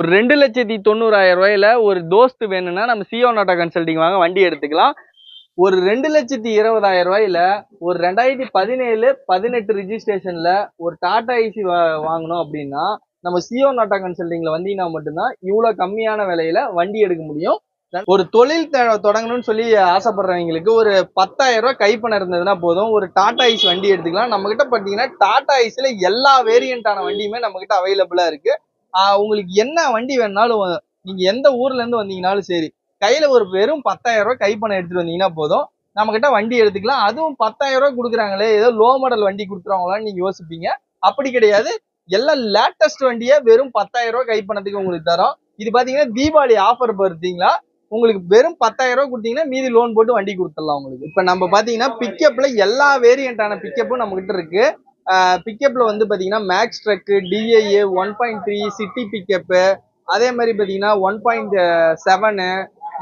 ஒரு ரெண்டு லட்சத்தி தொண்ணூறாயிரம் ரூபாயில ஒரு தோஸ்து வேணும்னா நம்ம சிஓ நாட்டா கன்சல்டிங் வாங்க வண்டி எடுத்துக்கலாம். ஒரு ரெண்டு லட்சத்தி இருபதாயிரம் ரூபாயில ஒரு ரெண்டாயிரத்தி பதினேழு பதினெட்டு ரிஜிஸ்ட்ரேஷன்ல ஒரு டாடா ஐசி வாங்கணும் அப்படின்னா நம்ம சிஓ நாட்டா கன்சல்டிங்ல வந்தீங்கன்னா மட்டும்தான் இவ்வளவு கம்மியான விலையில வண்டி எடுக்க முடியும். ஒரு தொழில் தொடங்கணும்னு சொல்லி ஆசைப்படுறவங்களுக்கு ஒரு பத்தாயிரம் ரூபாய் கைப்பணம் இருந்ததுன்னா போதும். ஒரு டாடா ஐஸ் வண்டி எடுத்துக்கலாம். நம்ம கிட்ட பாத்தீங்கன்னா டாடா ஐஸ்ல எல்லா வேரியண்டான வண்டியுமே நம்ம கிட்ட அவைலபிளா இருக்கு. உங்களுக்கு என்ன வண்டி வேணாலும் நீங்க எந்த ஊர்ல இருந்து வந்தீங்கனாலும் சரி கையில ஒரு வெறும் பத்தாயிரம் ரூபாய் கைப்பணம் எடுத்துட்டு வந்தீங்கன்னா போதும். நம்ம கிட்ட வண்டி எடுத்துக்கலாம். அதுவும் பத்தாயிரம் ரூபாய் கொடுக்குறாங்களே ஏதோ லோ மாடல் வண்டி கொடுக்குறாங்களான்னு நீங்க யோசிப்பீங்க. அப்படி கிடையாது. எல்லாம் லேட்டஸ்ட் வண்டியை வெறும் பத்தாயிரம் ரூபாய் கைப்பணத்துக்கு உங்களுக்கு தரோம். இது பாத்தீங்கன்னா தீபாவளி ஆஃபர் பார்த்தீங்களா உங்களுக்கு வெறும் பத்தாயிரம் ரூபாய் கொடுத்தீங்கன்னா மீதி லோன் போட்டு வண்டி கொடுத்துடலாம் உங்களுக்கு. இப்ப நம்ம பாத்தீங்கன்னா பிக்கப்ல எல்லா வேரியண்டான பிக்கப்பும் நம்ம கிட்ட இருக்கு. பிக்கப்பில் வந்து பார்த்தீங்கன்னா max truck DAA one point three city pickup அதே மாதிரி பார்த்தீங்கன்னா ஒன் பாயிண்ட் செவனு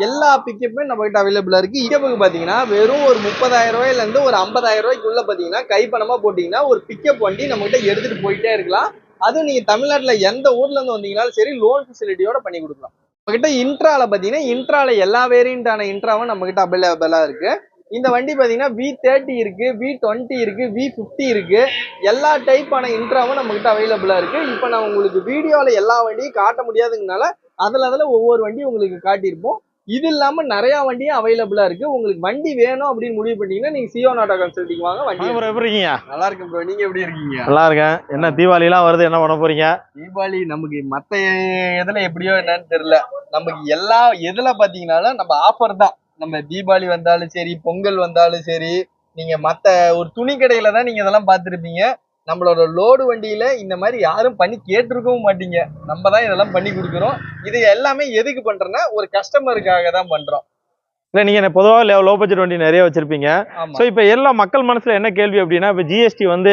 எல்லா பிக்கப்புமே நம்மகிட்ட அவைலபிளாக இருக்குது இக்கப்புக்கு பிக்கப்புக்கு வெறும் ஒரு முப்பதாயிரம் ரூபாயில இருந்து ஒரு ஐம்பதாயிரம் பார்த்தீங்கன்னா கைப்பணமாக போட்டிங்கன்னா ஒரு பிக்கப் வண்டி நம்மகிட்ட எடுத்துகிட்டு போயிட்டே இருக்கலாம். அதுவும் நீங்கள் தமிழ்நாட்டில் எந்த ஊர்லேருந்து வந்தீங்கனாலும் சரி லோன் ஃபெசிலிட்டியோட பண்ணி கொடுக்கலாம். நம்மகிட்ட இன்ட்ராவில் பார்த்தீங்கன்னா இன்ட்ராவில் எல்லா வேரியண்டான இன்ட்ராவும் நம்மகிட்ட அவைலபிளாக இருக்குது இந்த வண்டி பாத்தீங்கன்னா வி தேர்ட்டி இருக்கு வி டுவெண்ட்டி இருக்கு வி ஃபிஃப்டி இருக்கு. எல்லா டைப்பான இன்ட்ராவும் நம்ம கிட்ட அவைலபிளா இருக்கு. இப்போ நான் உங்களுக்கு வீடியோல எல்லா வண்டியும் காட்ட முடியாதுங்கனால அதுல அதுல ஒவ்வொரு வண்டியும் உங்களுக்கு காட்டியிருப்போம். இது இல்லாம நிறைய வண்டியும் அவைலபிளா இருக்கு. உங்களுக்கு வண்டி வேணும் அப்படின்னு முடிவு பண்ணீங்கன்னா நீங்க சிஓ நாட்டா கன்சல்டிங் வாங்க வண்டி ப்ரோ எப்படி இருக்கீங்க? நல்லா இருக்கு ப்ரோ நீங்க எப்படி இருக்கீங்க? நல்லா இருக்கேன். என்ன தீபாவளிலாம் வருது என்ன பண்ண போறீங்க? தீபாவளி நமக்கு மத்த எதுல எப்படியோ என்னன்னு தெரியல. நமக்கு எல்லா எதுல பாத்தீங்கன்னாலும் நம்ம ஆஃபர் தான். நம்ம தீபாவளி வந்தாலும் சரி பொங்கல் வந்தாலும் சரி நீங்க மத்த ஒரு துணி கடையில தான் நீங்க இதெல்லாம் பார்த்துருப்பீங்க. நம்மளோட லோடு வண்டியில இந்த மாதிரி யாரும் பண்ணி கேட்டிருக்கவும் மாட்டீங்க. நம்ம தான் இதெல்லாம் பண்ணி கொடுக்குறோம். இது எல்லாமே எதுக்கு பண்றோம்னா ஒரு கஸ்டமருக்காக தான் பண்றோம். இல்ல நீங்க பொதுவாக லோ பட்ஜெட் வண்டி நிறைய வச்சிருப்பீங்க. ஸோ இப்போ எல்லா மக்கள் மனசுல என்ன கேள்வி அப்படின்னா இப்போ ஜிஎஸ்டி வந்து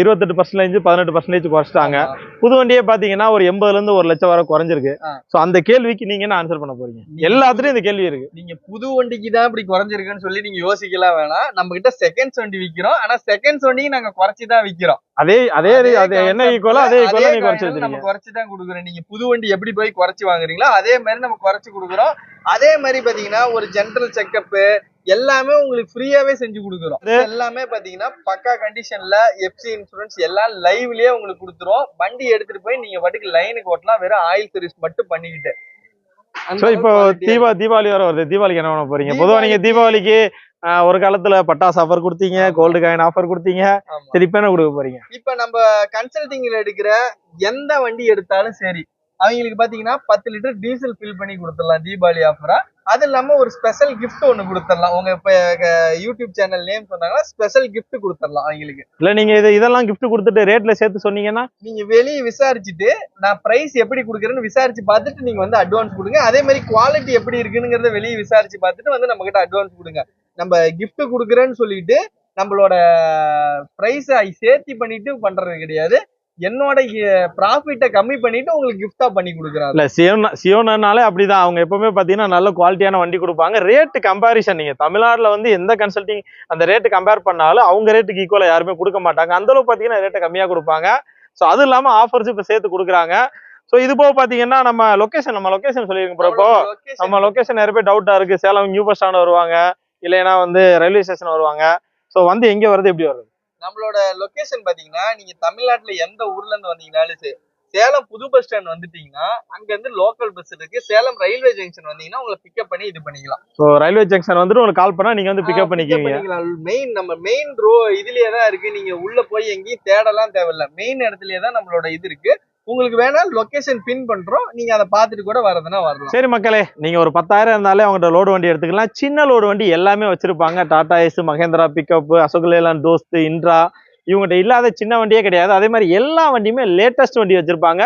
இருபத்தெட்டு பர்சன்டேஜ் பதினெட்டு பர்சன்டேஜ் குறைச்சிட்டாங்க. புது வண்டியே பாத்தீங்கன்னா ஒரு எண்பதுல இருந்து ஒரு லட்சம் வரை குறைஞ்சிருக்கு. ஸோ அந்த கேள்விக்கு நீங்க என்ன ஆன்சர் பண்ண போறீங்க? எல்லாத்துலயும் இந்த கேள்வி இருக்கு. நீங்க புது வண்டிக்கு தான் இப்படி குறைஞ்சிருக்குன்னு சொல்லி நீங்க யோசிக்கலாம் வேணாம். நம்ம கிட்ட செகண்ட்ஸ் வண்டி விக்கிறோம். ஆனா செகண்ட்ஸ் வண்டிக்கு நாங்க குறைச்சி தான் விக்கிறோம். அதே அதே அதே என்ன ஈக்குவலோ அதே ஈக்குவலா நீங்க குறைச்சி நம்ம குறைச்சு தான் கொடுக்குறோம். நீங்க புது வண்டி எப்படி போய் குறைச்சு வாங்குறீங்களோ அதே மாதிரி நம்ம குறைச்சு கொடுக்குறோம். அதே மாதிரி பாத்தீங்கன்னா ஒரு ஜென்ரல் செக்கப் எல்லாமே உங்களுக்கு ஃப்ரீயாவே செஞ்சு கொடுக்குறோம். எல்லாமே பாத்தீங்கன்னா பக்கா கண்டிஷன்ல எஃப்சி இன்சூரன்ஸ் எல்லாம் லைவ்லயே உங்களுக்கு கொடுத்துரும் வண்டி எடுத்துட்டு போய் நீங்க பாட்டுக்கு லைனுக்கு ஓட்டலாம். வெறும் ஆயில் சர்வீஸ் மட்டும் பண்ணிக்கிட்டு. இப்போ தீபா தீபாவளி வர வருது. தீபாவளிக்கு என்ன பண்ண போறீங்க? பொதுவா நீங்க தீபாவளிக்கு- ஒரு காலத்துல பட்டாசு ஆஃபர் கொடுத்தீங்க. கோல்டு காயின் ஆஃபர் கொடுத்தீங்க. சரி இப்போ என்ன கொடுக்க போறீங்க இப்ப நம்ம கன்சல்டிங்ல எடுக்கிற எந்த வண்டி எடுத்தாலும் சரி அவங்களுக்கு பாத்தீங்கன்னா பத்து லிட்டர் டீசல் ஃபில் பண்ணி கொடுத்துடலாம் தீபாவளி ஆஃபரா அது இல்லாம ஒரு ஸ்பெஷல் gift ஒண்ணு கொடுத்துடலாம். உங்க இப்ப யூடியூப் சேனல் நேம் சொன்னாங்கன்னா ஸ்பெஷல் gift கொடுத்துடலாம் அவங்களுக்கு. இல்ல நீங்க இது இதெல்லாம் gift கொடுத்துட்டு ரேட்ல சேர்த்து சொன்னீங்கன்னா நீங்க வெளியே விசாரிச்சுட்டு நான் பிரைஸ் எப்படி கொடுக்குறேன்னு விசாரிச்சு பார்த்துட்டு நீங்க வந்து அட்வான்ஸ் கொடுங்க. அதே மாதிரி குவாலிட்டி எப்படி இருக்குங்கிறத வெளியே விசாரிச்சு பார்த்துட்டு வந்து நம்ம கிட்ட அட்வான்ஸ் கொடுங்க. நம்ம gift கொடுக்குறேன்னு சொல்லிட்டு நம்மளோட பிரைஸை சேர்த்தி பண்ணிட்டு பண்றது கிடையாது. என்னோட ப்ராஃபிட்டை கம்மி பண்ணிட்டு உங்களுக்கு gift-ஆ பண்ணி கொடுக்குறாங்க இல்ல சியோனா சியோனாலே அப்படிதான். அவங்க எப்பவுமே பாத்தீங்கன்னா நல்ல குவாலிட்டியான வண்டி கொடுப்பாங்க. ரேட்டு கம்பேரிசன் நீங்க. தமிழ்நாட்டுல வந்து எந்த கன்சல்டிங் அந்த ரேட்டு கம்பேர் பண்ணாலும் அவங்க ரேட்டுக்கு ஈக்குவலா யாருமே கொடுக்க மாட்டாங்க. அந்த அளவுக்கு பாத்தீங்கன்னா ரேட்டை கம்மியா கொடுப்பாங்க. ஸோ அது இல்லாம ஆஃபர்ஸ் இப்ப சேர்த்து கொடுக்குறாங்க. ஸோ இது போக பாத்தீங்கன்னா நம்ம லொகேஷன் நம்ம லொகேஷன் சொல்லிருங்க ப்ரோ இப்போ. location. நம்ம லொகேஷன் நிறைய பேர் டவுட்டா இருக்கு. சேலம் நியூ பஸ் ஸ்டாண்ட் வருவாங்க. இல்லைன்னா வந்து ரயில்வே ஸ்டேஷன் வருவாங்க. ஸோ வந்து எங்க வருது எப்படி வருது? நம்மளோட லொகேஷன் பாத்தீங்கன்னா நீங்க தமிழ்நாட்டுல எந்த ஊர்ல இருந்து வந்தீங்கனாலும் சரி சேலம் புது பஸ் ஸ்டாண்ட் வந்துட்டீங்கன்னா அங்க இருந்து லோக்கல் பஸ் இருக்கு. சேலம் ரயில்வே ஜங்ஷன் வந்தீங்கன்னா உங்களை பிக்கப் பண்ணி இது பண்ணிக்கலாம். ஸோ ரயில்வே ஜங்ஷன் வந்துட்டு உங்களுக்கு கால் பண்ணா நீங்க வந்து பிக்கப் பண்ணிக்குவீங்க. மெயின் நம்ம மெயின் ரோ இதுலயே தான் இருக்கு. நீங்க உள்ள போய் எங்கேயும் தேடலாம் தேவையில்ல. மெயின் இடத்துலயே தான் நம்மளோட இது இருக்கு. உங்களுக்கு வேணா லொகேஷன் பின் பண்றோம். நீங்க அதை பார்த்துட்டு கூட வரதுன்னா வரலாம். சரி மக்களே நீங்க ஒரு பத்தாயிரம் இருந்தாலே அவங்கள்ட்ட லோடு வண்டி எடுத்துக்கலாம். சின்ன லோடு வண்டி எல்லாமே வச்சிருப்பாங்க. Tata ace Mahindra pickup Ashok Leyland Dost Intra இவங்ககிட்ட இல்லாத சின்ன வண்டியே கிடையாது. அதே மாதிரி எல்லா வண்டியுமே லேட்டஸ்ட் வண்டி வச்சிருப்பாங்க.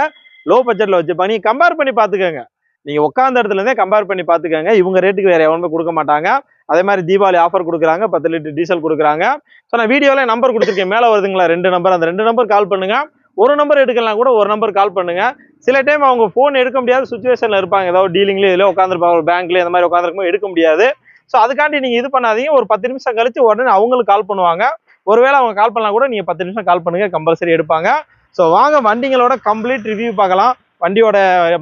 லோ பட்ஜெட்ல வச்சிருப்பாங்க. நீங்க கம்பேர் பண்ணி பாத்துக்கோங்க நீங்க உட்காந்த இடத்துல இருந்தே கம்பேர் பண்ணி பாத்துக்கோங்க இவங்க ரேட்டுக்கு வேற எவனுமே கொடுக்க மாட்டாங்க. அதே மாதிரி தீபாவளி ஆஃபர் கொடுக்குறாங்க. பத்து லிட்டர் டீசல் கொடுக்குறாங்க. ஸோ நான் வீடியோவில் நம்பர் கொடுத்துருக்கேன். மேலே வருதுங்களா? ரெண்டு நம்பர் அந்த ரெண்டு நம்பர் கால் பண்ணுங்க. ஒரு நம்பர் எடுக்கலாம் கூட ஒரு நம்பர் கால் பண்ணுங்க. சில டைம் அவங்க ஃபோன் எடுக்க முடியாத சுச்சுவேஷனில் இருப்பாங்க. ஏதாவது டீலிங்லேயே இதில் உட்காந்துருப்பாங்க ஒரு பேங்க்லேயே இந்த மாதிரி உட்காந்துருக்கும் எடுக்க முடியாது. ஸோ அதுக்காண்டி நீங்கள் இது பண்ணாதீங்க. ஒரு பத்து நிமிஷம் கழிச்சு உடனே அவங்களுக்கு கால் பண்ணுவாங்க. ஒருவேளை அவங்க கால் பண்ணலாம் கூட நீங்கள் பத்து நிமிஷம் கால் பண்ணுங்கள் கம்பல்சரி எடுப்பாங்க. ஸோ வாங்க வண்டிங்களோட கம்ப்ளீட் ரிவ்யூ பார்க்கலாம். வண்டியோட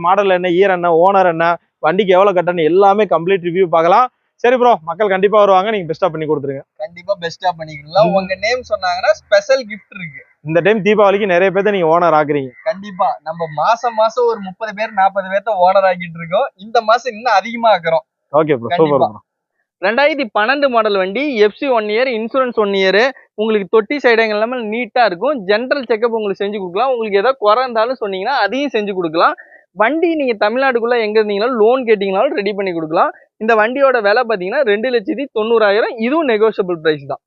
மாடல் என்ன இயர் என்ன ஓனர் என்ன வண்டிக்கு எவ்வளோ கட்டணும் எல்லாமே கம்ப்ளீட் ரிவ்யூ பார்க்கலாம். சரி ப்ரோ மக்கள் கண்டிப்பா வருவாங்க. நீங்க பெஸ்டா பண்ணி கொடுத்துருங்க. கண்டிப்பா பெஸ்டா பண்ணிக்கலாம் உங்க நேம் சொன்னாங்கன்னா ஸ்பெஷல் கிஃப்ட் இருக்கு. இந்த டைம் தீபாவளிக்கு நிறைய பேர்த்த நீங்க ஓனர் ஆக்குறீங்க. கண்டிப்பா. நம்ம மாசம் மாசம் ஒரு முப்பது பேர் நாற்பது பேர்த்த ஓனர் ஆக்கிட்டு இருக்கோம். இந்த மாசம் இன்னும் அதிகமா ஆக்குறோம். Okay bro. சூப்பர் ப்ரோ ரெண்டாயிரத்தி பன்னெண்டு மாடல் வண்டி FC one year insurance one year உங்களுக்கு தொட்டி சைடுங்க எல்லாமே நீட்டா இருக்கும். ஜென்ரல் செக்அப் உங்களுக்கு செஞ்சு கொடுக்கலாம். உங்களுக்கு ஏதாவது குறை இருந்தாலும் சொன்னீங்கன்னா அதையும் செஞ்சு கொடுக்கலாம். வண்டி நீங்க தமிழ்நாட்டுக்குள்ள எங்க இருந்தீங்கனாலும் லோன் கேட்டீங்கனாலும் ரெடி பண்ணி கொடுக்கலாம். இந்த வண்டியோட விலை பாத்தீங்கன்னா ரெண்டு லட்சத்தி தொண்ணூறாயிரம். இதுவும் நெகோஷியபிள் பிரைஸ் தான்.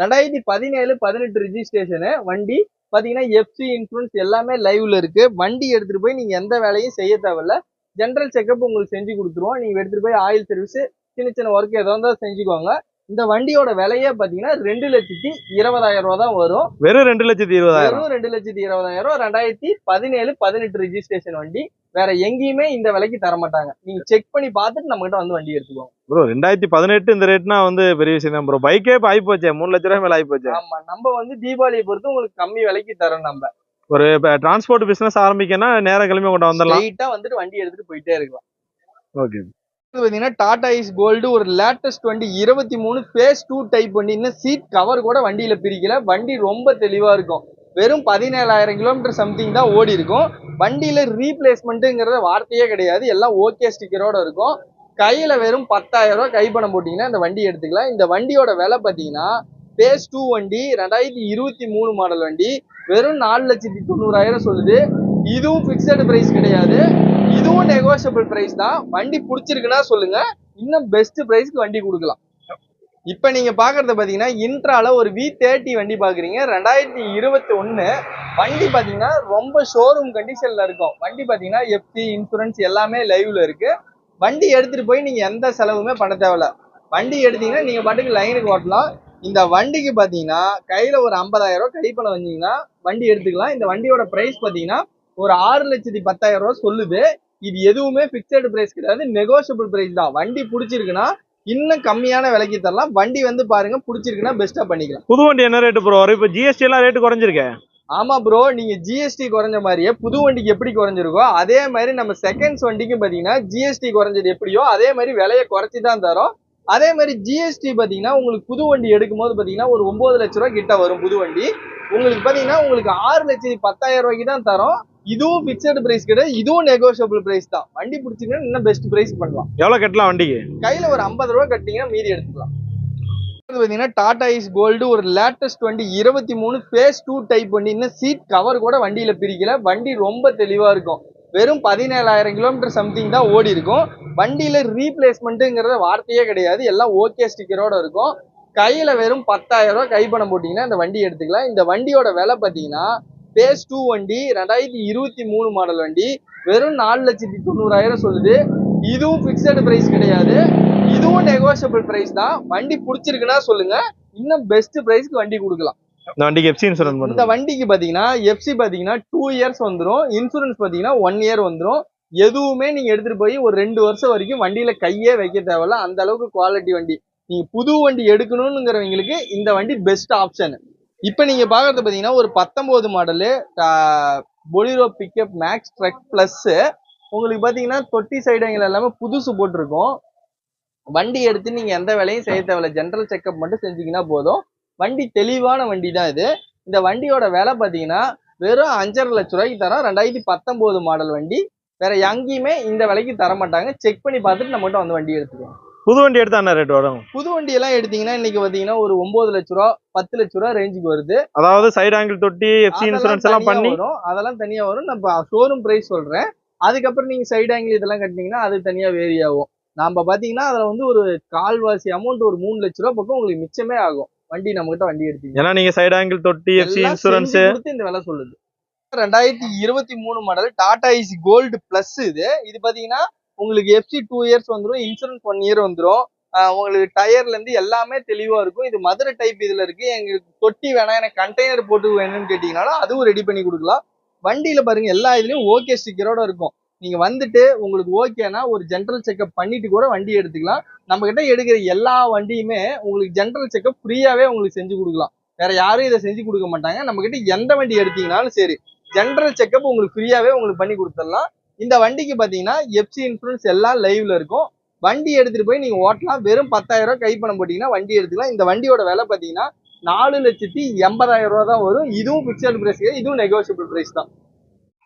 ரெண்டாயிரத்தி பதினேழு பதினெட்டு ரிஜிஸ்ட்ரேஷனு வண்டி பாத்தீங்கன்னா எஃப்சி இன்சூரன்ஸ் எல்லாமே லைவ்ல இருக்கு. வண்டி எடுத்துட்டு போய் நீங்க எந்த வேலையும் செய்ய தேவையில்ல. ஜென்ரல் செக்அப் உங்களுக்கு செஞ்சு கொடுத்துருவோம். நீங்க எடுத்துட்டு போய் ஆயில் சர்வீஸ் சின்ன சின்ன ஒர்க் ஏதோ இருந்தாலும் செஞ்சுக்கோங்க. இந்த வண்டியோட விலையே பாத்தீங்கன்னா ரெண்டு லட்சத்தி இருபதாயிரம் ரூபா தான் வரும். வெறும் ரெண்டு லட்சத்தி இருபதாயிரம். வெறும் ரெண்டு லட்சத்தி இருபதாயிரம் ரூபா ரெண்டாயிரத்தி பதினேழு பதினெட்டு ரிஜிஸ்ட்ரேஷன் வண்டி. வேற எங்கேயுமே இந்த விலைக்கு தர மாட்டாங்க நீங்க செக் பண்ணி பார்த்துட்டு நம்ம கிட்ட வந்து வண்டி எடுத்துக்கோங்க. ப்ரோ ரெண்டாயிரத்தி பதினெட்டு இந்த ரேட்னா வந்து பெரிய விஷயம் தான் ப்ரோ பைக்கே ஆகி போச்சே மூணு லட்ச ரூபாய் மேல ஆகி போச்சு. ஆமா நம்ம வந்து தீபாவளியை பொறுத்து உங்களுக்கு கம்மி விலைக்கு தரோம் நம்ம. ஒரு டிரான்ஸ்போர்ட் பிசினஸ் ஆரம்பிக்கனா நேரம் கிளம்பி கொண்டு வந்துடலாம். ஸ்ட்ரெயிட்டா வந்துட்டு வண்டி எடுத்துட்டு போயிட்டே இருக்கலாம். ஓகே பாத்தீங்கன்னா டாடா இஸ் கோல்டு ஒரு லேட்டஸ்ட் வண்டி இருபத்தி மூணு ஃபேஸ் டூ டைப் வண்டி. இன்னும் சீட் கவர் கூட வண்டியில பிரிக்கல. வண்டி ரொம்ப தெளிவா இருக்கும். வெறும் பதினேழாயிரம் கிலோமீட்டர் சம்திங் தான் ஓடி இருக்கும். வண்டியில ரீப்ளேஸ்மெண்ட்டுங்கிறத வார்த்தையே கிடையாது. எல்லாம் ஓகே ஸ்டிக்கரோட இருக்கும். கையில வெறும் பத்தாயிரம் ரூபாய் கைப்பணம் போட்டீங்கன்னா இந்த வண்டி எடுத்துக்கலாம். இந்த வண்டியோட விலை பார்த்தீங்கன்னா பேஸ் டூ வண்டி ரெண்டாயிரத்தி இருபத்தி மூணு மாடல் வண்டி வெறும் நாலு லட்சத்தி தொண்ணூறாயிரம் சொல்லுது. இதுவும் பிக்சடு பிரைஸ் கிடையாது. இதுவும் நெகோஷியபிள் பிரைஸ் தான். வண்டி பிடிச்சிருக்குன்னா சொல்லுங்க. இன்னும் பெஸ்ட் பிரைஸ்க்கு வண்டி கொடுக்கலாம். இப்போ நீங்கள் பார்க்குறத பார்த்தீங்கன்னா இன்ட்ரால ஒரு வி தேர்ட்டி வண்டி பார்க்குறீங்க ரெண்டாயிரத்தி இருபத்தி ஒன்று வண்டி பார்த்தீங்கன்னா ரொம்ப ஷோரூம் கண்டிஷனில் இருக்கும். வண்டி பார்த்தீங்கன்னா எஃப்சி இன்சூரன்ஸ் எல்லாமே லைவில் இருக்குது வண்டி எடுத்துகிட்டு போய் நீங்கள் எந்த செலவுமே பண்ண தேவையில்ல. வண்டி எடுத்தீங்கன்னா நீங்கள் பாட்டுக்கு லைனுக்கு ஓட்டலாம். இந்த வண்டிக்கு பார்த்தீங்கன்னா கையில் ஒரு 50000 ரூபாய் கைப்பணம் வந்தீங்கன்னா வண்டி எடுத்துக்கலாம். இந்த வண்டியோட ப்ரைஸ் பார்த்தீங்கன்னா ஒரு ஆறு லட்சத்தி பத்தாயிரம் சொல்லுது. இது எதுவுமே ஃபிக்ஸடு ப்ரைஸ் கிடையாது. நெகோஷியபிள் ப்ரைஸ் தான். வண்டி பிடிச்சிருக்குன்னா இன்னும் கம்மியான விலைக்கு தரலாம். வண்டி வந்து பாருங்க பிடிச்சிருக்குன்னா பெஸ்டா பண்ணிக்கலாம். புது வண்டி என்ன ரேட்டு ப்ரோ வரும் இப்போ ஜிஎஸ்டி எல்லாம் ரேட்டு குறைஞ்சிருக்கே. ஆமா ப்ரோ நீங்க ஜிஎஸ்டி குறைஞ்ச மாதிரியே புது வண்டிக்கு எப்படி குறைஞ்சிருக்கோ அதே மாதிரி நம்ம செகண்ட்ஸ் வண்டிக்கும் பாத்தீங்கன்னா ஜிஎஸ்டி குறைஞ்சது எப்படியோ அதே மாதிரி விலையை குறைச்சி தான் தரோம். அதே மாதிரி ஜிஎஸ்டி பாத்தீங்கன்னா உங்களுக்கு புது வண்டி எடுக்கும் போது பாத்தீங்கன்னா ஒரு ஒன்பது லட்ச ரூபா கிட்ட வரும் புது வண்டி. உங்களுக்கு பாத்தீங்கன்னா உங்களுக்கு ஆறு லட்சத்தி பத்தாயிரம் ரூபாய்க்கு தான் தரோம். இதுவும் பிக்சடு பிரைஸ் கிடையாது இதுவும் நெகோஷியபிள் பிரைஸ் தான். வண்டி பிடிச்சிங்கன்னா இன்னும் பெஸ்ட் பிரைஸ் பண்ணலாம். எவ்வளவு கட்டலாம் வண்டிக்கு? கையில ஒரு ஐம்பது ரூபா கட்டிங்கன்னா மீதி எடுத்துக்கலாம். அடுத்து பாத்தீங்கன்னா டாடா இஸ் கோல்டு ஒரு லேட்டஸ்ட் வண்டி இருபத்தி மூணு ஃபேஸ் டூ டைப் வண்டி. இன்னும் சீட் கவர் கூட வண்டியில பிரிக்கல. வண்டி ரொம்ப தெளிவா இருக்கும். வெறும் பதினேழாயிரம் கிலோமீட்டர் சம்திங் தான் ஓடி இருக்கும். வண்டியில ரீப்ளேஸ்மெண்ட்டுங்கிறத வார்த்தையே கிடையாது. எல்லாம் ஓகே ஸ்டிக்கரோட இருக்கும். கையில வெறும் பத்தாயிரம் ரூபாய் கைப்பணம் போட்டீங்கன்னா இந்த வண்டி எடுத்துக்கலாம். இந்த வண்டியோட விலை பாத்தீங்கன்னா பேஸ் டூ வண்டி ரெண்டாயிரத்தி இருபத்தி மூணு மாடல் வண்டி வெறும் நாலு லட்சத்தி தொண்ணூறாயிரம் சொல்லுது. இதுவும் பிக்சடு பிரைஸ் கிடையாது. இதுவும் நெகோஷியபிள் பிரைஸ் தான். வண்டி பிடிச்சிருக்குன்னா சொல்லுங்க. இன்னும் பெஸ்ட் பிரைஸ்க்கு வண்டி கொடுக்கலாம். இந்த வண்டிக்கு எஃப்சி இன்சூரன்ஸ் இந்த வண்டிக்கு பாத்தீங்கன்னா எஃப்சி பாத்தீங்கன்னா டூ இயர்ஸ் வந்துரும். இன்சூரன்ஸ் பாத்தீங்கன்னா ஒன் இயர் வந்துரும். எதுவுமே நீங்க எடுத்துட்டு போய் ஒரு ரெண்டு வருஷம் வரைக்கும் வண்டியில கையே வைக்க தேவையில்ல. அந்த அளவுக்கு குவாலிட்டி வண்டி. நீங்க புது வண்டி எடுக்கணும்ங்கிறவங்களுக்கு இந்த வண்டி பெஸ்ட் ஆப்ஷன் இப்போ நீங்கள் பார்க்குறது பார்த்தீங்கன்னா ஒரு பத்தொம்போது model Bolero pickup max truck plus உங்களுக்கு பார்த்தீங்கன்னா தொட்டி சைடுங்கள் எல்லாமே புதுசு போட்டிருக்கும். வண்டி எடுத்து நீங்கள் எந்த வேலையும் செய்ய தேவையில்ல. ஜென்ரல் செக்அப் மட்டும் செஞ்சீங்கன்னா போதும். வண்டி தெளிவான வண்டி தான் இது. இந்த வண்டியோட விலை பார்த்தீங்கன்னா வெறும் அஞ்சரை லட்ச ரூபாய்க்கு தரோம் ரெண்டாயிரத்தி பத்தொம்போது மாடல் வண்டி. வேற எங்கேயுமே இந்த விலைக்கு தர மாட்டாங்க செக் பண்ணி பார்த்துட்டு நம்மகிட்ட வந்து வண்டி எடுத்துக்கோங்க புது வண்டி எடுத்தா என்ன ரேட் வரும்? புது வண்டி எல்லாம் எடுத்தீங்கன்னா இன்னைக்கு பாத்தீங்கன்னா ஒரு ஒன்பது லட்ச ரூபா பத்து லட்ச ரூபா ரேஞ்சுக்கு வருது. அதாவது சைடு ஆங்கிள் தொட்டி எஃப்சி இன்சூரன்ஸ் எல்லாம் பண்ணி? வரும். அதெல்லாம் தனியா வரும். நம்ம ஷோரூம் பிரைஸ் சொல்றேன். அதுக்கப்புறம் நீங்க சைடு ஆங்கிள் இதெல்லாம் கட்டினீங்கன்னா அது தனியா வேரி ஆகும். நாம பாத்தீங்கன்னா அதுல வந்து ஒரு கால்வாசி அமௌண்ட் ஒரு மூணு லட்ச ரூபா பக்கம் உங்களுக்கு மிச்சமே ஆகும். வண்டி நம்ம கிட்ட வண்டி எடுத்தீங்க ஏன்னா நீங்க சைடு ஆங்கிள் தொட்டி எஃப்சி இன்சூரன்ஸ் இந்த விலை சொல்லுது. ரெண்டாயிரத்தி இருபத்தி மூணு model Tata ace gold plus இது. இது பாத்தீங்கன்னா உங்களுக்கு எஃப்சி டூ இயர்ஸ் வந்துடும் இன்சூரன்ஸ் ஒன் இயர் வந்துடும் உங்களுக்கு டயர்லேருந்து எல்லாமே தெளிவாக இருக்கும். இது மதுரை டைப் இதில் இருக்குது எங்களுக்கு தொட்டி வேணாம் எனக்கு கண்டெய்னர் போட்டு வேணும்னு கேட்டிங்கனாலும் அதுவும் ரெடி பண்ணி கொடுக்கலாம். வண்டியில் பாருங்கள் எல்லா இதுலேயும் ஓகே ஸ்டிக்கரோட இருக்கும். நீங்கள் வந்துட்டு உங்களுக்கு ஓகேனா ஒரு ஜென்ரல் செக்அப் பண்ணிட்டு கூட வண்டி எடுத்துக்கலாம். நம்மக்கிட்ட எடுக்கிற எல்லா வண்டியுமே உங்களுக்கு ஜென்ரல் செக்அப் ஃப்ரீயாகவே உங்களுக்கு செஞ்சு கொடுக்கலாம். வேற யாரும் இதை செஞ்சு கொடுக்க மாட்டாங்க. நம்மக்கிட்ட எந்த வண்டி எடுத்தீங்கனாலும் சரி ஜென்ரல் செக்கப் உங்களுக்கு ஃப்ரீயாகவே உங்களுக்கு பண்ணி கொடுத்துடலாம். இந்த வண்டிக்கு பார்த்தீங்கன்னா எஃப்சி இன்சூரன்ஸ் எல்லாம் லைவ்ல இருக்கும். வண்டி எடுத்துட்டு போய் நீங்க ஓட்டலாம். வெறும் பத்தாயிரம் ரூபாய் கை பணம் போட்டீங்கன்னா வண்டி எடுத்துக்கலாம். இந்த வண்டியோட விலை பார்த்தீங்கன்னா நாலு லட்சத்தி எண்பதாயிரம் ரூபா தான் வரும். இதுவும் பிக்சர் பிரைஸ் இதுவும் நெகோசியபிள் பிரைஸ் தான்.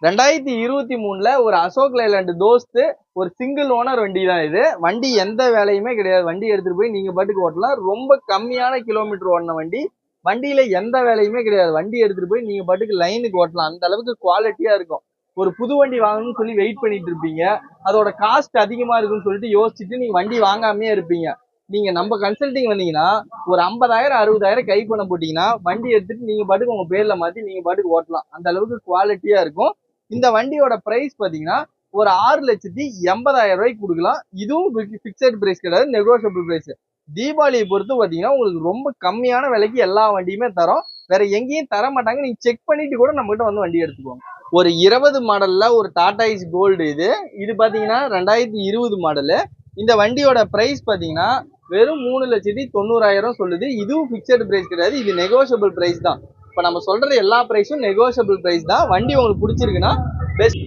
ரெண்டாயிரத்தி இருபத்தி மூணுல ஒரு அசோக் லைலாண்டு தோஸ்து ஒரு சிங்கிள் ஓனர் வண்டி தான் இது. வண்டி எந்த வேலையுமே கிடையாது. வண்டி எடுத்துட்டு போய் நீங்க பாட்டுக்கு ஓட்டலாம். ரொம்ப கம்மியான கிலோமீட்டர் ஓடின வண்டி. வண்டியில எந்த வேலையுமே கிடையாது. வண்டி எடுத்துட்டு போய் நீங்க பாட்டுக்கு லைனுக்கு ஓட்டலாம். அந்த அளவுக்கு குவாலிட்டியா இருக்கும். ஒரு புது வண்டி வாங்கணும்னு சொல்லி வெயிட் பண்ணிட்டு இருப்பீங்க. அதோட காஸ்ட் அதிகமா இருக்குன்னு சொல்லிட்டு யோசிச்சுட்டு நீங்க வண்டி வாங்காமே இருப்பீங்க. நீங்க நம்ம கன்சல்டிங் வந்தீங்கன்னா ஒரு ஐம்பதாயிரம் அறுபதாயிரம் கை பண்ண போட்டீங்கன்னா வண்டி எடுத்துட்டு நீங்க பாட்டுக்கு உங்க பேர்ல மாத்தி நீங்க பாட்டுக்கு ஓட்டலாம். அந்த அளவுக்கு குவாலிட்டியா இருக்கும். இந்த வண்டியோட பிரைஸ் பாத்தீங்கன்னா ஒரு ஆறு லட்சத்தி எண்பதாயிரம் ரூபாய்க்கு கொடுக்கலாம். இதுவும் பிக்சட் பிரைஸ் கிடையாது நெகோஷியபிள் பிரைஸ் தீபாவளியை பொறுத்து பாத்தீங்கன்னா உங்களுக்கு ரொம்ப கம்மியான விலைக்கு எல்லா வண்டியுமே தரோம். வேற எங்கேயும் தர மாட்டாங்க நீங்க செக் பண்ணிட்டு கூட நம்மகிட்ட வந்து வண்டி எடுத்துக்கோங்க. ஒரு இருபது மாடலில் ஒரு டாடா இஸ் கோல்டு இது. இது பார்த்தீங்கன்னா ரெண்டாயிரத்தி இருபது மாடலு இந்த வண்டியோட ப்ரைஸ் பார்த்தீங்கன்னா வெறும் மூணு லட்சத்தி தொண்ணூறாயிரம் சொல்லுது. இதுவும் ஃபிக்ஸட் ப்ரைஸ் கிடையாது. இது நெகோஷியபிள் ப்ரைஸ் தான். இப்போ நம்ம சொல்கிற எல்லா ப்ரைஸும் நெகோஷியபிள் ப்ரைஸ் தான். வண்டி உங்களுக்கு பிடிச்சிருக்குன்னா பெஸ்ட்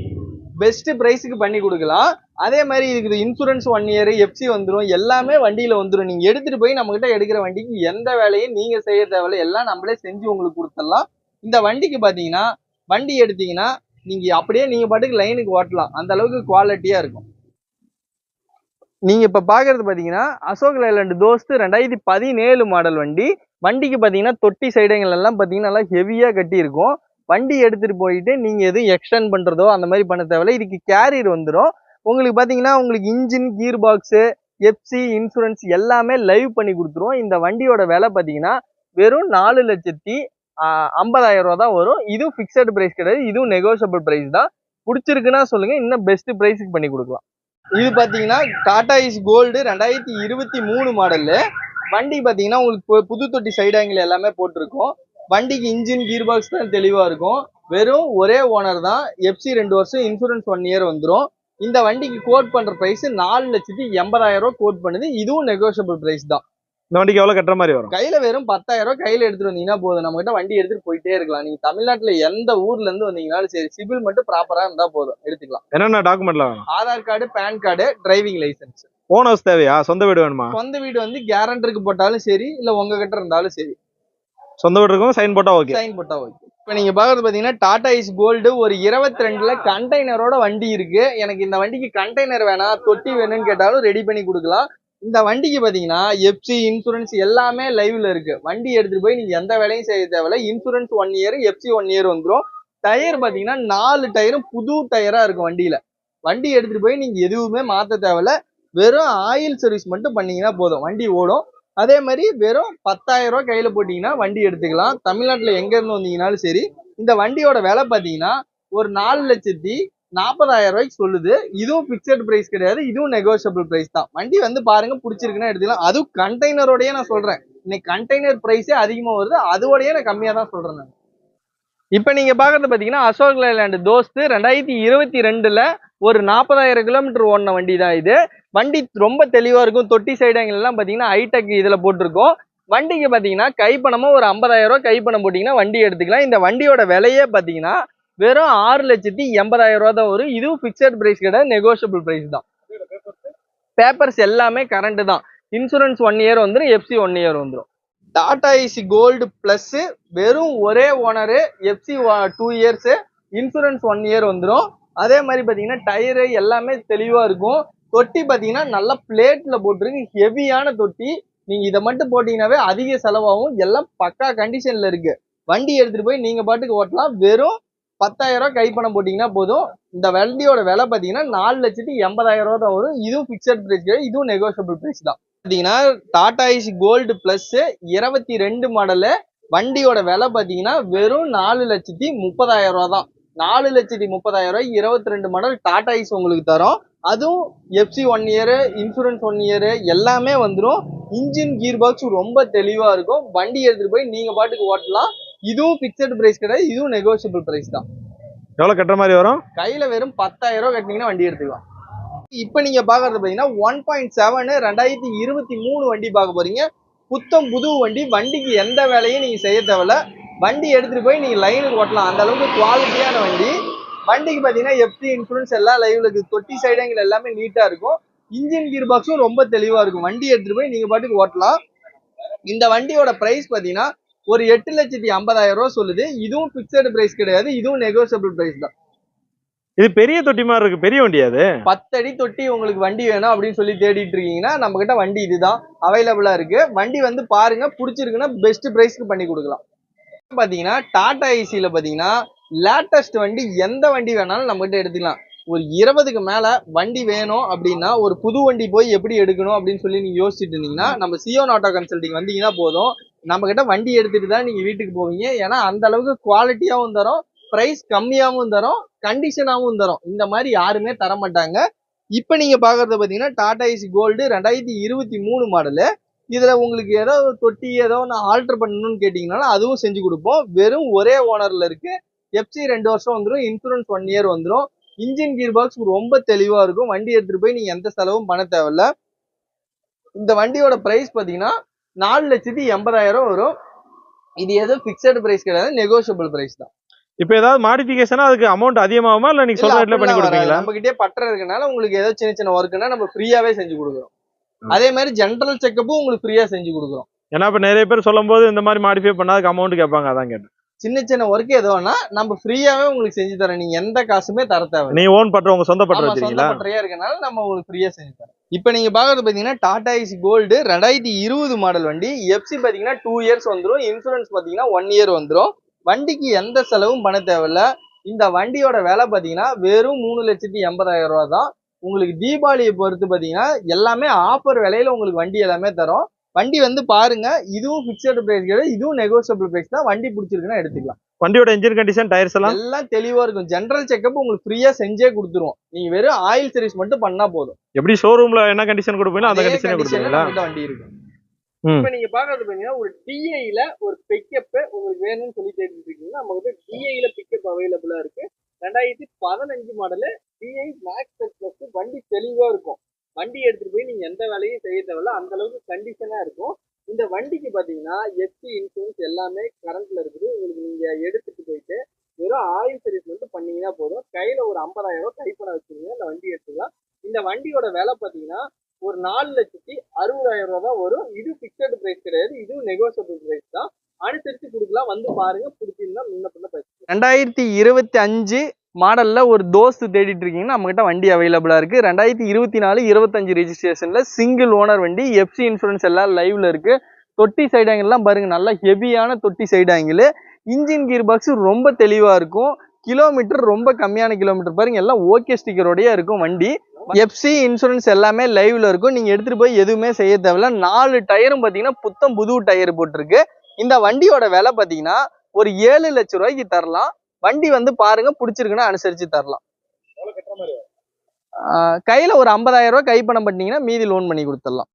பெஸ்ட் ப்ரைஸுக்கு பண்ணி கொடுக்கலாம். அதே மாதிரி இதுக்கு இன்சூரன்ஸ் ஒன் இயர் எஃப்சி வந்துடும் எல்லாமே வண்டியில் வந்துடும் நீங்கள் எடுத்துகிட்டு போய் நம்மக்கிட்ட எடுக்கிற வண்டிக்கு எந்த வேலையும் நீங்கள் செய்ய தேவையில்ல. எல்லாம் நம்மளே செஞ்சு உங்களுக்கு கொடுத்துடலாம். இந்த வண்டிக்கு பார்த்தீங்கன்னா வண்டி எடுத்தீங்கன்னா நீங்கள் அப்படியே நீங்கள் பாட்டுக்கு லைனுக்கு ஓட்டலாம். அந்த அளவுக்கு குவாலிட்டியாக இருக்கும். நீங்கள் இப்போ பார்க்குறது பார்த்தீங்கன்னா அசோக் லைலாண்ட் தோஸ்து ரெண்டாயிரத்தி பதினேழு மாடல் வண்டி. வண்டிக்கு பார்த்தீங்கன்னா தொட்டி சைடுங்களெல்லாம் பார்த்தீங்கன்னா நல்லா ஹெவியாக கட்டியிருக்கும். வண்டி எடுத்துகிட்டு போயிட்டு நீங்கள் எதுவும் எக்ஸ்டெண்ட் பண்ணுறதோ அந்த மாதிரி பண்ண தேவையில்ல. இதுக்கு கேரியர் வந்துடும் உங்களுக்கு பார்த்தீங்கன்னா உங்களுக்கு engine gear box FC insurance எல்லாமே லைவ் பண்ணி கொடுத்துருவோம் இந்த வண்டியோட விலை பார்த்தீங்கன்னா வெறும் நாலு லட்சத்தி ஐம்பதாயிரம் ரூபா தான் வரும். இதுவும் ஃபிக்ஸட் ப்ரைஸ் கிடையாது. இதுவும் நெகோஷியபிள் ப்ரைஸ் தான். பிடிச்சிருக்குன்னா சொல்லுங்க. இன்னும் பெஸ்ட் ப்ரைஸுக்கு பண்ணி கொடுக்கலாம். இது பார்த்தீங்கன்னா டாடா இஸ் கோல்டு ரெண்டாயிரத்தி இருபத்தி மூணு மாடலு வண்டி பார்த்தீங்கன்னா உங்களுக்கு புது தொட்டி சைடு ஆங்கிள் எல்லாமே போட்டிருக்கும். வண்டிக்கு இன்ஜின் கீர் பாக்ஸ் தான் தெளிவாக இருக்கும். வெறும் ஒரே ஓனர் தான். எஃப்சி ரெண்டு வருஷம் இன்சூரன்ஸ் ஒன் இயர் வந்துடும் இந்த வண்டிக்கு கோட் பண்ணுற ப்ரைஸ் நாலு லட்சத்தி எண்பதாயிரம் ரூபா கோட் பண்ணுது. இதுவும் நெகோஷியபிள் ப்ரைஸ் தான். இந்த வண்டிக்கு எவ்வளவு கட்டுற மாதிரி வரும்? கையில வெறும் பத்தாயிரம் ரூபாய் கையில எடுத்துட்டு வந்தீங்கன்னா போதும். நம்ம கிட்ட வண்டி எடுத்துட்டு போயிட்டே இருக்கலாம். நீங்க தமிழ்நாட்டுல எந்த ஊர்ல இருந்து வந்தீங்கனாலும் சரி சிபில் மட்டும் ப்ராப்பரா இருந்தா போதும். எடுத்துக்கலாம். என்னென்ன டாக்குமெண்ட்ல வேணும்? Aadhaar card PAN card driving licence own house தேவையா? சொந்த வீடு வேணுமா? சொந்த வீடு வந்து கேரண்டருக்கு போட்டாலும் சரி இல்ல உங்க கிட்ட இருந்தாலும் சரி. சொந்த வீடு இருக்கும் சைன் போட்டா ஓகே சைன் போட்டா ஓகே இப்போ நீங்க பாக்குறது பாத்தீங்கன்னா டாடா இஸ் கோல்டு ஒரு இருபத்தி ரெண்டுல கண்டெய்னரோட வண்டி இருக்கு. எனக்கு இந்த வண்டிக்கு கண்டெய்னர் வேணாம் தொட்டி வேணும்னு கேட்டாலும் ரெடி பண்ணி கொடுக்கலாம். இந்த வண்டிக்கு பார்த்தீங்கன்னா எஃப்சி இன்சூரன்ஸ் எல்லாமே லைவ்ல இருக்கு. வண்டி எடுத்துட்டு போய் நீங்க எந்த வேலையும் செய்ய தேவையில்ல. Insurance one year FC one year வந்துடும் டயர் பார்த்தீங்கன்னா நாலு டயரும் புது டயரா இருக்கும் வண்டியில. வண்டி எடுத்துட்டு போய் நீங்க எதுவுமே மாத்த தேவையில்ல. வெறும் ஆயில் சர்வீஸ் மட்டும் பண்ணீங்கன்னா போதும். வண்டி ஓடும். அதே மாதிரி வெறும் பத்தாயிரம் ரூபாய் கையில போட்டீங்கன்னா வண்டி எடுத்துக்கலாம். தமிழ்நாட்டுல எங்க இருந்து வந்தீங்கனாலும் சரி இந்த வண்டியோட விலை பார்த்தீங்கன்னா ஒரு நாலு லட்சத்தி நாற்பதாயிரம் ரூபாய்க்கு சொல்லுது. இதுவும் பிக்சட் பிரைஸ் கிடையாது இதுவும் நெகோஷியபிள் பிரைஸ் தான். வண்டி வந்து பாருங்க பிடிச்சிருக்குன்னா எடுத்துக்கலாம். அதுவும் கண்டெய்னரோடய நான் சொல்றேன். இன்னைக்கு கண்டெய்னர் பிரைஸே அதிகமாக வருது அதோடய நான் கம்மியாக தான் சொல்றேன் நான். இப்போ நீங்க பாக்குறது பாத்தீங்கன்னா அசோக் லைலாண்ட் தோஸ்து ரெண்டாயிரத்தி இருபத்தி ரெண்டுல ஒரு நாற்பதாயிரம் கிலோமீட்டர் ஓடின வண்டி தான் இது. வண்டி ரொம்ப தெளிவாக இருக்கும். தொட்டி சைடுங்கள் பார்த்தீங்கன்னா ஹைடெக் இதில் போட்டிருக்கோம். வண்டிக்கு பார்த்தீங்கன்னா கைப்பணமாக ஒரு ஐம்பதாயிரம் ரூபா கைப்பணம் போட்டிங்கன்னா வண்டி எடுத்துக்கலாம். இந்த வண்டியோட விலையே பார்த்தீங்கன்னா வெறும் ஆறு லட்சத்தி எண்பதாயிரம் ரூபா தான் வரும். இதுவும் பிக்சட் பிரைஸ் கிடையாது நெகோஷியபிள் பிரைஸ் தான். பேப்பர்ஸ் எல்லாமே கரண்ட் தான். இன்சூரன்ஸ் ஒன் இயர் வந்துடும் எஃப்சி ஒன் இயர் வந்துடும் டாடா ஐசி கோல்டு பிளஸ் வெறும் ஒரே owner FC two years insurance one year வந்துடும் அதே மாதிரி பார்த்தீங்கன்னா டயரு எல்லாமே தெளிவாக இருக்கும். தொட்டி பார்த்தீங்கன்னா நல்ல பிளேட்டில் போட்டிருக்கு. ஹெவியான தொட்டி. நீங்கள் இதை மட்டும் போட்டிங்கனாவே அதிக செலவாகும். எல்லாம் பக்கா கண்டிஷனில் இருக்குது வண்டி எடுத்துகிட்டு போய் நீங்கள் பாட்டுக்கு ஓட்டலாம். வெறும் பத்தாயிரம் ரூபாய் கைப்பணம் போட்டீங்கன்னா போதும். இந்த வண்டியோட விலை பார்த்தீங்கன்னா நாலு லட்சத்தி எண்பதாயிரம் ரூபா தான் வரும். இதுவும் பிக்சட் பிரைஸ் இதுவும் நெகோஷியபிள் பிரைஸ் தான். பார்த்தீங்கன்னா டாடா ஐஸ் கோல்டு பிளஸ் இருபத்தி ரெண்டு மாடலு வண்டியோட விலை பார்த்தீங்கன்னா வெறும் நாலு லட்சத்தி முப்பதாயிரம் ரூபா தான். நாலு லட்சத்தி முப்பதாயிரம் ரூபாய் இருபத்தி ரெண்டு மாடல் டாடா ஐஸ் உங்களுக்கு தரும். அதுவும் FC one year insurance one year எல்லாமே வந்துடும் இன்ஜின் கீர் பாக்ஸ் ரொம்ப தெளிவாக இருக்கும். வண்டி எடுத்துகிட்டு போய் நீங்கள் பாட்டுக்கு ஓட்டலாம். இதுவும் பிக்சட் பிரைஸ் கிடையாது இதுவும் நெகோஷியபிள் பிரைஸ் தான். எவ்வளவு கட்டுற மாதிரி வரும்? கையில வெறும் பத்தாயிரம் ரூபாய் கட்டினீங்கன்னா வண்டி எடுத்துக்கலாம். இப்போ நீங்க பாக்குறது பாத்தீங்கன்னா ஒன் பாயிண்ட் செவன் ரெண்டாயிரத்தி இருபத்தி மூணு வண்டி பார்க்க போறீங்க. புத்தம் புது வண்டி வண்டிக்கு எந்த வேலையும் நீங்க செய்ய தேவையில்ல. வண்டி எடுத்துட்டு போய் நீங்க லைனுக்கு ஓட்டலாம். அந்த அளவுக்கு குவாலிட்டியான வண்டி. வண்டிக்கு பாத்தீங்கன்னா எஃப்டி இன்சூரன்ஸ் எல்லாம் லைவ்ல இருக்கு. தொட்டி சைடுங்கள் எல்லாமே நீட்டா இருக்கும். இன்ஜின் கியர் பாக்ஸும் ரொம்ப தெளிவா இருக்கும். வண்டி எடுத்துட்டு போய் நீங்க பாட்டுக்கு ஓட்டலாம். இந்த வண்டியோட பிரைஸ் பாத்தீங்கன்னா ஒரு எட்டு லட்சத்தி ஐம்பதாயிரம் ரூபாய் சொல்லுது. இதுவும் பிக்சடு பிரைஸ் கிடையாது. இதுவும் நெகோசியபிள் பிரைஸ் தான். இது பெரிய தொட்டி மாதிரி இருக்கு. பெரிய வண்டி அது? பத்தடி தொட்டி உங்களுக்கு வண்டி வேணும் அப்படின்னு சொல்லி தேடிட்டு இருக்கீங்கன்னா நம்ம கிட்ட வண்டி இதுதான். அவைலபிளா இருக்கு. வண்டி வந்து பாருங்க பிடிச்சிருக்குன்னா பெஸ்ட் பிரைஸ்க்கு பண்ணி கொடுக்கலாம். பாத்தீங்கன்னா டாடா ஏசியில பாத்தீங்கன்னா லேட்டஸ்ட் வண்டி எந்த வண்டி வேணாலும் நம்ம கிட்ட எடுத்துக்கலாம். ஒரு இருபதுக்கு மேல வண்டி வேணும் அப்படின்னா ஒரு புது வண்டி போய் எப்படி எடுக்கணும் அப்படின்னு சொல்லி நீங்க யோசிச்சுட்டு இருந்தீங்கன்னா நம்ம சியோன் ஆட்டோ கன்சல்டிங் வந்தீங்கன்னா போதும். நம்ம கிட்ட வண்டி எடுத்துட்டு தான் நீங்க வீட்டுக்கு போவீங்க. ஏன்னா அந்த அளவுக்கு குவாலிட்டியாவும் தரும் பிரைஸ் கம்மியாகவும் தரும் கண்டிஷனாகவும் தரும். இந்த மாதிரி யாருமே தர மாட்டாங்க. இப்போ நீங்க பாக்குறது பாத்தீங்கன்னா டாடா ஏசி கோல்டு ரெண்டாயிரத்தி இருபத்தி மூணு மாடலு இதுல உங்களுக்கு ஏதோ தொட்டி ஏதோ நான் ஆல்டர் பண்ணணும்னு கேட்டீங்கனாலும் அதுவும் செஞ்சு கொடுப்போம். வெறும் ஒரே ஓனர்ல இருக்கு. எஃப்சி ரெண்டு வருஷம் வந்துடும் இன்சூரன்ஸ் ஒன் இயர் வந்துடும் இன்ஜின் கீர் பாக்ஸ் ரொம்ப தெளிவாக இருக்கும். வண்டி எடுத்துகிட்டு போய் நீங்கள் எந்த செலவும் பண்ண தேவையில்ல. இந்த வண்டியோட ப்ரைஸ் பார்த்தீங்கன்னா நாலு லட்சத்தி எண்பதாயிரம் வரும். இது எதுவும் பிக்சடு பிரைஸ் கிடையாது நெகோஷியபிள் பிரைஸ் தான். இப்போ ஏதாவது மாடிஃபிகேஷனா அதுக்கு அமௌண்ட் அதிகமாகுமா? இல்ல நீங்க சொல்ற ரேட்ல பண்ணி கொடுப்பீங்களா? நம்ம கிட்டே பட்டற இருக்கனால உங்களுக்கு ஏதோ சின்ன சின்ன ஒர்க்குனா நம்ம ஃப்ரீயாவே செஞ்சு கொடுக்குறோம். அதே மாதிரி ஜென்ரல் செக்கப்பும் உங்களுக்கு ஃப்ரீயா செஞ்சு கொடுக்குறோம். ஏன்னா இப்ப நிறைய பேர் சொல்லும்போது இந்த மாதிரி மாடிஃபை பண்ணாதுக்கு அமௌண்ட் கேட்பாங்க அதான் கேட்டேன். சின்ன சின்ன ஒர்க் எதுவும்னா நம்ம ஃப்ரீயாவே உங்களுக்கு செஞ்சு தரோம் நீங்க எந்த காசுமே தர தேவை நீ ஓன் பண்ற உங்க சொந்த சொந்த வச்சிருக்கீங்களா? பட்டறையா இருக்கனால நம்ம உங்களுக்கு ஃப்ரீயா செஞ்சு தரோம் இப்போ நீங்க பாக்குறது பாத்தீங்கன்னா டாடா ஐசி கோல்டு ரெண்டாயிரத்தி இருபது மாடல் வண்டி. எஃப்சி பாத்தீங்கன்னா டூ இயர்ஸ் வந்துரும். இன்சூரன்ஸ் பாத்தீங்கன்னா ஒன் இயர் வந்துரும். வண்டிக்கு எந்த செலவும் பண்ண தேவையில்ல. இந்த வண்டியோட விலை பாத்தீங்கன்னா வெறும் மூணு லட்சத்தி எண்பதாயிரம் ரூபா தான். உங்களுக்கு தீபாவளியை பொறுத்து பாத்தீங்கன்னா எல்லாமே ஆஃபர் விலையில உங்களுக்கு வண்டி எல்லாமே தரும். வண்டி வந்து பாருங்க இதுவும் பிக்சடு பிரைஸ் கிடையாது இதுவும் நெகோசியபிள் பிரைஸ் தான். வண்டி பிடிச்சிருக்குன்னா எடுத்துக்கலாம். வண்டியோட இன்ஜின் கண்டிஷன் டயர்ஸ் எல்லாம்? எல்லாம் தெளிவா இருக்கும். ஜெனரல் செக்கப் உங்களுக்கு ஃப்ரீயா செஞ்சே கொடுத்துருவோம் நீங்க வெறும் ஆயில் சர்வீஸ் மட்டும் பண்ணா போதும். எப்படி ஷோரூம்ல என்ன கண்டிஷன் கொடுப்பீங்களோ அந்த கண்டிஷனே கொடுப்பீங்களா? வண்டி இருக்கு ம். இப்ப நீங்க பாக்குறது பாத்தீங்கன்னா ஒரு டிஐல ஒரு பிக்கப் உங்களுக்கு வேணும்னு சொல்லி தேடிட்டு இருக்கீங்கன்னா நம்ம கிட்ட டிஐல பிக்கப் அவைலபிளா இருக்கு. ரெண்டாயிரத்தி பதினஞ்சு மாடலு டிஐ மேக்ஸ் பிளஸ் வண்டி தெளிவா இருக்கும். வண்டி எடுத்துட்டு போய் நீங்க எந்த வேலையும் செய்ய தேவையில்ல. அந்த அளவுக்கு கண்டிஷனா இருக்கும். இந்த வண்டிக்கு பாத்தீங்கன்னா எஃப்சி இன்சூரன்ஸ் எல்லாமே கரண்ட்ல இருக்குது. உங்களுக்கு நீங்க எடுத்துட்டு போயிட்டு வெறும் ஆயில் சர்வீஸ் மட்டும் பண்ணீங்கன்னா போதும். கையில ஒரு ஐம்பதாயிரம் ரூபாய் கைப்பட வச்சிருந்தீங்க இந்த வண்டி எடுத்துக்கலாம். இந்த வண்டியோட விலை பாத்தீங்கன்னா ஒரு நாலு லட்சத்தி அறுபதாயிரம் ரூபா தான் வரும். இது பிக்சடு பிரைஸ் கிடையாது. இதுவும் நெகோசியபிள் பிரைஸ் தான். அனுசரித்து கொடுக்கலாம். வந்து பாருங்க. பிடிச்சிருந்தா முன்ன பண்ண பேசலாம் ரெண்டாயிரத்தி இருபத்தி அஞ்சு மாடலில் ஒரு தோஸ்து தேடிட்டு இருக்கீங்கன்னா நம்மகிட்ட வண்டி அவைலபிளாக இருக்குது ரெண்டாயிரத்தி இருபத்தி நாலு இருபத்தஞ்சு ரெஜிஸ்ட்ரேஷனில் சிங்கிள் ஓனர் வண்டி எஃப்சி இன்சூரன்ஸ் எல்லாம் லைவில் இருக்குது தொட்டி சைடு ஆங்கிள்லாம் பாருங்கள் நல்லா ஹெவியான தொட்டி side angle engine gear box ரொம்ப தெளிவாக இருக்கும். கிலோமீட்டர் ரொம்ப கம்மியான கிலோமீட்டர் பாருங்க எல்லாம் ஓகே ஸ்டிக்கரோடய இருக்கும் வண்டி. எஃப்சி இன்சூரன்ஸ் எல்லாமே லைவ்ல இருக்கும். நீங்கள் எடுத்துகிட்டு போய் எதுவுமே செய்ய தேவையில்ல. நாலு டயரும் பார்த்தீங்கன்னா புத்தம் புது டயர் போட்டிருக்கு. இந்த வண்டியோட விலை பார்த்தீங்கன்னா ஒரு ஏழு லட்ச ரூபாய்க்கு தரலாம். வண்டி வந்து பாருங்க பிடிச்சிருக்குன்னா அனுசரிச்சு தரலாம். கையில ஒரு ஐம்பதாயிரம் ரூபாய் கை பணம் பண்ணீங்கன்னா மீதி லோன் பண்ணி கொடுத்துடலாம்.